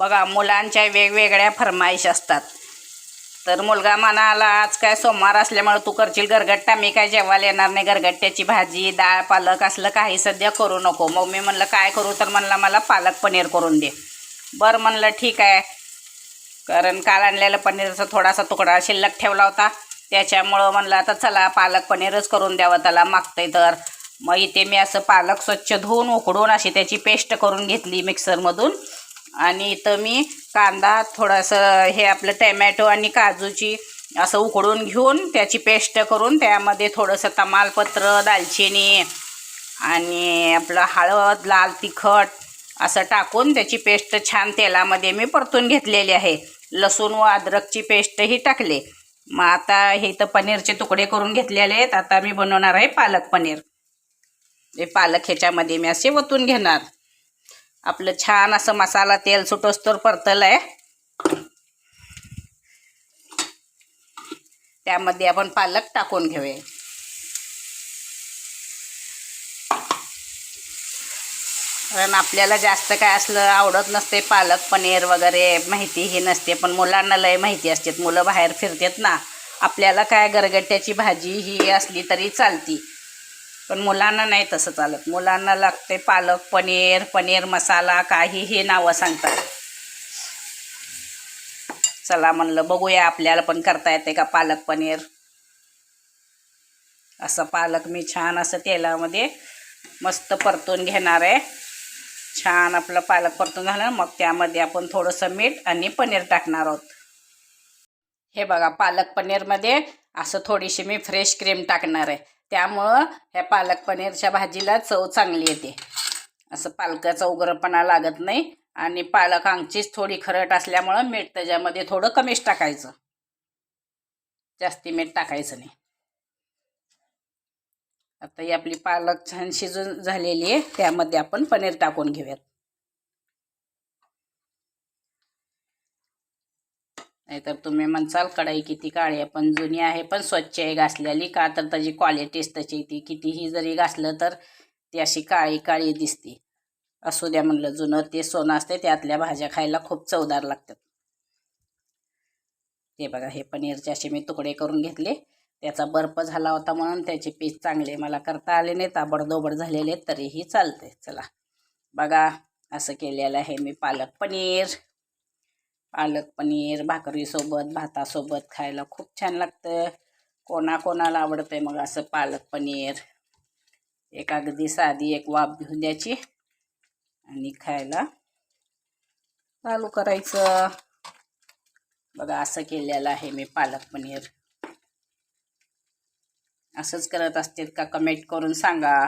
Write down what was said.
बघा मुलांच्या वेगवेगळ्या फरमाईश असतात. तर मुलगा म्हणाला आज काय सोमवार असल्यामुळे तू करशील गरगट्टा मी काय जेवायला येणार नाही गरगट्ट्याची भाजी डाळ पालक असलं काही सध्या करू नको. मग मी म्हणलं काय करू? तर म्हणला मला पालक पनीर करून दे. बरं म्हणलं ठीक आहे. कारण काल आणलेलं पनीरचा थोडासा तुकडा शिल्लक ठेवला होता. त्याच्यामुळं म्हणलं आता चला पालक पनीरच करून द्यावं त्याला मागतंय तर. मग इथे मी असं पालक स्वच्छ धुवून उकडून अशी त्याची पेस्ट करून घेतली मिक्सरमधून आणि इथं मी कांदा थोडंसं हे आपलं टॅमॅटो आणि काजूची असं उकडून घेऊन त्याची पेस्ट करून त्यामध्ये थोडंसं तमालपत्र दालचिनी आणि आपलं हळद लाल तिखट असं टाकून त्याची पेस्ट छान तेलामध्ये मी परतून घेतलेली आहे. लसूण व अद्रकची पेस्टही टाकले. मग आता हे तर पनीरचे तुकडे करून घेतलेले आहेत. आता मी बनवणार आहे पालक पनीर. हे पालक ह्याच्यामध्ये मी असे वतून घेणार. आपलं छान असं मसाला तेल सुटोस्तोर परतलं आहे त्यामध्ये आपण पालक टाकून घेऊया. कारण आपल्याला जास्त काय असलं आवडत नसते पालक पनीर वगैरे माहिती ही नसते पण मुलांना लय माहिती असते. मुलं बाहेर फिरतात ना आपल्याला काय गरगट्याची भाजी ही असली तरी चालती. पण मुलांना नाही तसं चालत. मुलांना लागते पालक पनीर पनीर मसाला काही नावं सांगतात. चला म्हणलं बघूया आपल्याला पण करता येते का पालक पनीर? असं पालक मी छान असं तेलामध्ये मस्त परतून घेणार आहे. छान आपलं पालक परतून झालं मग त्यामध्ये आपण थोडंसं मीठ आणि पनीर टाकणार आहोत. हे बघा पालक पनीरमध्ये असं थोडीशी मी फ्रेश क्रीम टाकणार आहे. त्यामुळं ह्या पालक पनीरच्या भाजीला चव चांगली येते. असं पालकाचा उग्रपणा लागत नाही आणि पालक अंगचीच थोडी खरट असल्यामुळं मीठ त्याच्यामध्ये थोडं कमीच टाकायचं. जास्ती मीठ टाकायचं नाही. आता ही आपली पालक छान शिजून झालेली आहे. त्यामध्ये आपण पनीर टाकून घेऊयात. नाहीतर तुम्ही म्हणसाल कढाई किती काळी आहे पण जुनी आहे पण स्वच्छ आहे घासलेली. का तर त्याची क्वालिटीच त्याची ती. कितीही जरी घासलं तर ती अशी काळी काळी दिसते. असू द्या म्हणलं जुनं ते सोनं असते त्यातल्या भाज्या खायला खूप चवदार लागतात. ते बघा हे पनीरचे असे मी तुकडे करून घेतले. त्याचा बर्फ झाला होता म्हणून त्याचे पीस चांगले मला करता आले नाही ताबडदोबड झालेले तरीही चालते चला. बघा असं केलेलं आहे मी पालक पनीर. पालक पनीर भाकरीसोबत भातासोबत खायला खूप छान लागतं. कोणाकोणाला आवडतं आहे मग असं पालक पनीर. एक अगदी साधी एक वाफ घेऊन द्यायची आणि खायला चालू करायचं. बघा असं केलेलं आहे मी पालक पनीर. असंच करत असतील का कमेंट करून सांगा.